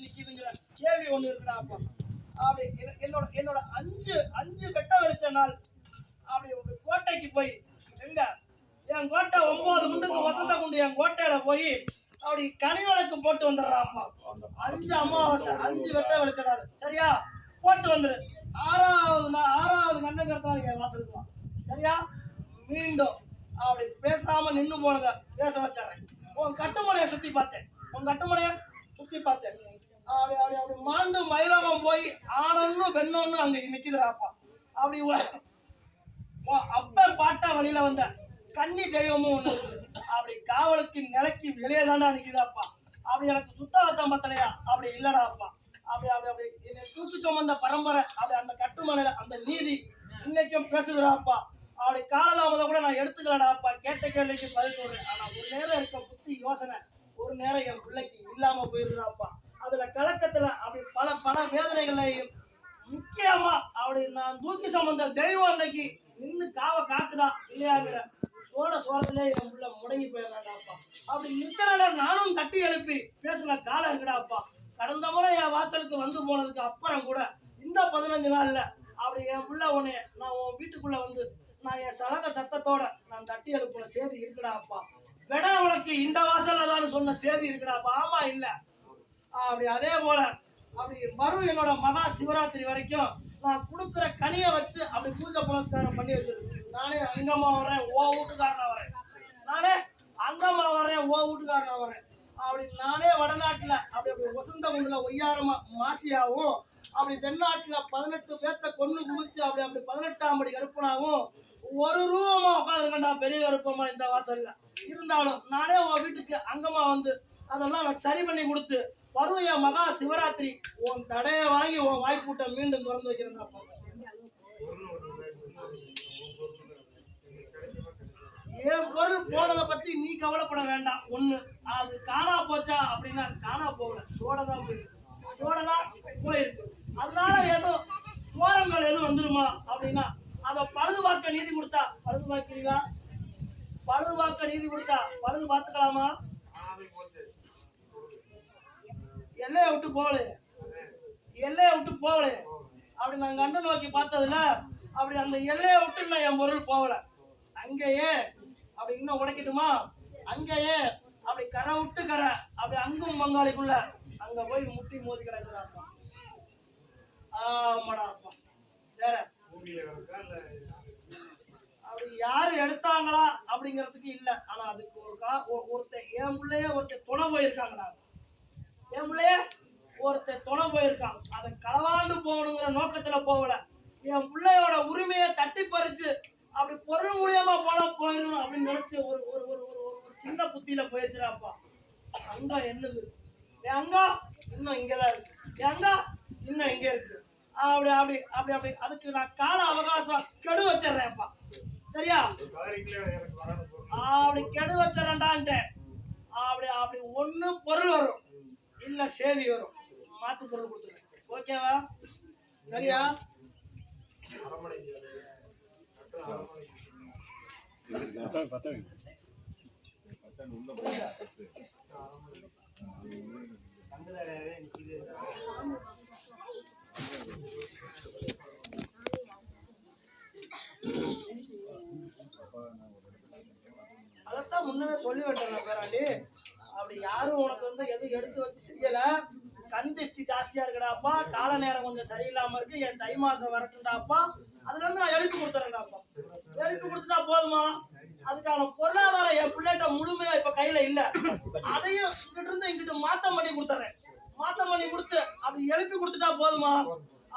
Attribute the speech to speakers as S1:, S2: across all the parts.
S1: வந்து நிக்குதுங்கிற கேள்வி ஒண்ணு இருக்குடா அப்போ. அப்படி என்ன- என்னோட என்னோட அஞ்சு அஞ்சு வெட்ட வெளிச்ச நாள் அப்படி ஒரு கோட்டைக்கு போய் எங்க? என் கோட்டை ஒன்பது குண்டுக்கு வசந்த குண்டு என் கோட்டையில போய் அப்படி கனி விளக்கு போட்டு வந்துடுறாப்பா அஞ்சு அமாவாசை அஞ்சு வெட்ட வெளிச்ச நாள். சரியா? போட்டு வந்துரு. ஆறாவது நாள் ஆறாவது கண்ணங்கிறதுனால என் வாசலுக்குமா சரியா? மீண்டும் அப்படி பேசாம நின்று போனத பேச வச்சிடறேன். உன் கட்டுமலையை சுத்தி பார்த்தேன். உன் கட்டுமலையை சுத்தி பார்த்தேன். அப்படி அப்படி அப்படி மாண்டு மயிலகம் போய் ஆனன்னு பெண்ணொன்னு அங்க நிக்குதுறாப்பா அப்படி அப்ப பாட்டா வழியில வந்த கன்னி தெய்வமும் ஒண்ணு அப்படி காவலுக்கு நிலைக்கு வெளியே தாண்டா நிக்குதாப்பா அப்படி எனக்கு சுத்தவத்தம் பத்தலையா? அப்படி இல்லடாப்பா. அப்படி அப்படி அப்படி என்னை தூக்கி சுமந்த பரம்பரை அப்படி அந்த கட்டுமலையில அந்த நீதி இன்னைக்கும் பேசுகிறாப்பா அப்படி காலதாமதம் கூட நான் எடுத்துக்கலடாப்பா. கேட்ட கேள்விக்கு பதில் சொல்றேன் ஆனா ஒரு நேரம் இருக்க புத்தி யோசனை ஒரு நேரம் என் பிள்ளைக்கு இல்லாம போயிருந்தாப்பா கலக்கத்துல அப்படி பல பல வேதனைகளையும் முக்கியமா அப்படி நான் தூக்கி சம்பந்த தெய்வம் அன்னைக்கு நின்று காவ காக்குதா இல்லையாங்கிற சோட சோளத்திலே என் உள்ள முடங்கி போயிடறாடாப்பா அப்படி நித்தன நானும் தட்டி எழுப்பி பேசின காலம் இருக்குடாப்பா. கடந்த முறை என் வாசலுக்கு வந்து போனதுக்கு அப்புறம் கூட இந்த பதினஞ்சு நாள்ல அப்படி என் புள்ள உனே நான் உன் வீட்டுக்குள்ள வந்து நான் என் சலக சத்தத்தோட நான் தட்டி எழுப்புன சேதி இருக்குடாப்பா. வெடா உனக்கு இந்த வாசல்ல தான் சொன்ன சேதி இருக்குடாப்பா. ஆமா இல்லை. அப்படி அதே போல அப்படி வரும் என்னோட மகா சிவராத்திரி வரைக்கும் நான் கொடுக்குற கனியை வச்சு அப்படி பூஜை புனஸ்காரம் பண்ணி வச்சிருக்கேன். நானே அங்கம்மா வரேன் ஓ வீட்டுக்காரனா வரேன் நானே அங்கம்மா வரேன் ஓ வீட்டுக்காரனா வரேன் அப்படி நானே வடநாட்டுல அப்படி அப்படி வசந்த குண்டுல ஒய்யாரமா மாசியாவும் அப்படி தென்னாட்டுல பதினெட்டு பேர்த்த கொண்டு குமிச்சு அப்படி அப்படி பதினெட்டாம் படி கருப்பனாவும் ஒரு ரூபமா உட்காந்துருக்கேன்டா பெரிய கருப்பமா இந்த வாசல்ல. இருந்தாலும் நானே உன் வீட்டுக்கு அங்கமா வந்து அதெல்லாம் சரி பண்ணி கொடுத்து வரும் என் மகா சிவராத்திரி உன் தடையை வாங்கி உன் வாய்ப்பூட்டை மீண்டும் திறந்து வைக்கிறேன் என் பொருள் போனதை பத்தி நீ கவலைப்பட வேண்டாம். ஒண்ணு அது காணா போச்சா அப்படின்னா காணா போகல. சோடதான் போயிருக்கு. சோடதான் போயிருக்கு. அதனால ஏதோ சோரங்கள் எதுவும் வந்துருமா அப்படின்னா அதை பழுதுபார்க்க நீதி கொடுத்தா பழுது பார்க்கிறீங்களா பழுது பார்க்க நீதி கொடுத்தா பழுது பார்த்துக்கலாமா? எல்லையை விட்டு போகல. எல்லையை விட்டு போகல. அப்படி நான் கண்டு நோக்கி பார்த்ததுல அப்படி அந்த எல்லையை விட்டு இன்னும் என் பொருள் போகல. அங்கேயே அப்படி இன்னும் உடைக்கட்டுமா? அங்கேயே அப்படி கரை விட்டு கரை அப்படி அங்கும் பங்காளிக்குள்ள அங்க போய் முட்டி மோதி கிடக்குறாப்பா ஆமாடா அப்பா. வேற. அப்படி யாரு எடுத்தாங்களா அப்படிங்கிறதுக்கு இல்லை. ஆனா அதுக்கு ஒரு கா ஒ- ஒருத்தன் என் பிள்ளைய ஒருத்தன் துணை போயிருக்காங்கடா. பிள்ளைய ஒருத்தன் துணை போயிருக்கான். அதை களவாண்டு போகணுங்கிற நோக்கத்துல போகல. என் பிள்ளையோட உரிமையை தட்டி பறிச்சு அப்படி பொருள் மூலியமா போனா போயிடும் அப்படின்னு நினைச்சு ஒரு ஒரு ஒரு ஒரு ஒரு- சின்ன புத்தியில போயிருச்சுடாப்பா. அங்க என்னது? என் அங்கா? இன்னும் இங்கதான் இருக்கு. என் அங்கா? இன்னும் இங்க இருக்கு. அப்படி அப்படி அப்படி அப்படி. அதுக்கு நான் கால அவகாசம் கெடு வச்சிடுறேன்ப்பா. சரியா? அப்படி கெடு வச்சிடறேன்டான்ட்டேன். அப்படி அப்படி ஒண்ணு பொருள் வரும். இல்ல சேதி வரும். மாத்து பொருள் கொடுத்துருவேன் ஓகேவா சரியா? அதைத்தான் முன்னவே சொல்லி விட்டேன் பேராண்டி. யாரும் உனக்கு வந்து எதுவும் எடுத்து வச்சு செய்யல. கண் திருஷ்டி ஜாஸ்தியா இருக்குடாப்பா கால நேரம் கொஞ்சம் சரியில்லாம இருக்கு. என் தை மாசம் வரட்டும்டாப்பா அதுல இருந்து நான் எழுப்பி கொடுத்துறேன்டாப்பா எழுப்பி கொடுத்துட்டா போதுமா? அதுக்கான பொருளாதாரம் என் பிள்ளைகிட்ட முழுமையா இப்ப கையில இல்ல. அதையும் இங்கிட்ட இருந்து இங்கிட்டு மாத்தம் பண்ணி கொடுத்துறேன். மாத்தம் பண்ணி கொடுத்து அப்படி எழுப்பி கொடுத்துட்டா போதுமா?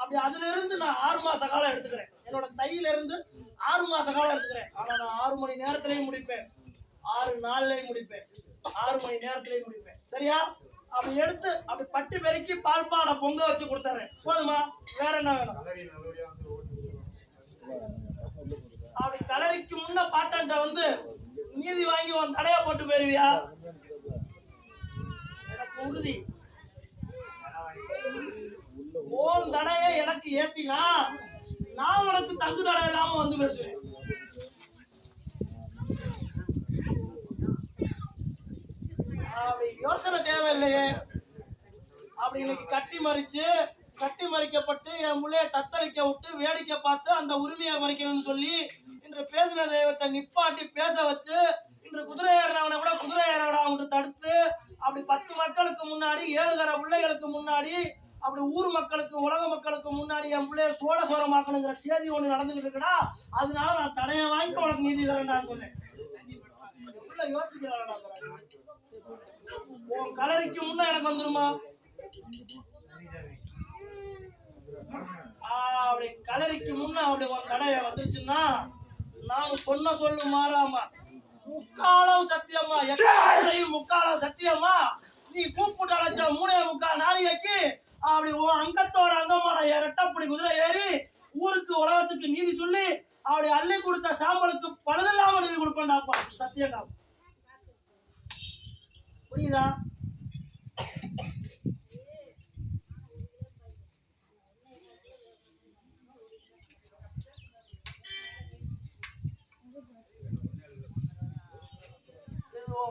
S1: அப்படி அதுல இருந்து நான் ஆறு மாச காலம் எடுத்துக்கிறேன். என்னோட தையில இருந்து ஆறு மாச காலம் எடுத்துக்கிறேன். ஆனா நான் ஆறு மணி நேரத்திலையும் முடிப்பேன். ஆறு நாள்லயும் முடிப்பேன். ஆறு மணி நேரத்திலையும் முடிப்பேன். சரியா? அப்படி எடுத்து அப்படி பட்டி பெருக்கி பால் பானை பொங்க வச்சு கொடுத்துறேன். போதுமா? வேற என்ன வேணும்? அப்படி கலரிக்கு முன்ன பாட்டன்ட்ட வந்து நீதி வாங்கி உன் தடையா போட்டு போயிருவியா? எனக்கு உறுதி. ஓன் தடையை எனக்கு ஏத்தினா நான் உனக்கு தங்கு தடை இல்லாம வந்து பேசுவேன் அப்படி யோசனை தேவையில்லையே. அப்படி அப்படி இன்னைக்கு கட்டி மறிச்சு கட்டி மறிக்கப்பட்டு என் முள்ளைய தத்தளிக்க விட்டு வேடிக்கை பார்த்து அந்த உரிமையை மறிக்கணும்னு சொல்லி இன்று பேசின தெய்வத்தை நிப்பாட்டி பேச வச்சு இன்று குதிரை ஏறினவனை கூட குதிரை ஏறவடா விடாம தடுத்து அப்படி பத்து மக்களுக்கு முன்னாடி ஏழு தர பிள்ளைகளுக்கு முன்னாடி அப்படி ஊர் மக்களுக்கு உலக மக்களுக்கு முன்னாடி என் பிள்ளைய சோட சோரமாக்கணுங்கிற சேதி ஒண்ணு நடந்துகிட்டு இருக்குடா. அதனால நான் தடையை வாங்கி உனக்கு நீதி தரேன்டான்னு சொன்னேன். உள்ள யோசிக்கிறாடா உன் கலரிக்கு முன்ன எனக்கு வந்துருமா? அப்படி கலரிக்கு முன்ன அப்படி உன் கடைய வந்துருச்சுன்னா நான் சொன்ன சொல்லு மாறாமா முக்காலம் சத்தியமா எல்லாரையும் முக்காலம் சத்தியமா நீ கூப்பிட்டு அழைச்ச மூணே முக்கால் நாளைக்கு அப்படி உன் அங்கத்தோட அங்கமான ரெட்டப்படி குதிரை ஏறி ஊருக்கு உலகத்துக்கு நீதி சொல்லி அப்படி அள்ளி கொடுத்த சாம்பலுக்கு பழுதில்லாமல் நீதி கொடுப்பேன்டாப்பா. சத்தியம்டா. புரியுதா?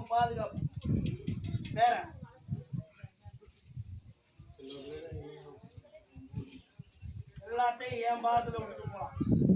S1: பாதுகாப்பு. வேற? எல்லாத்தையும் ஏன் பாதத்துல விட்டு போலாம்?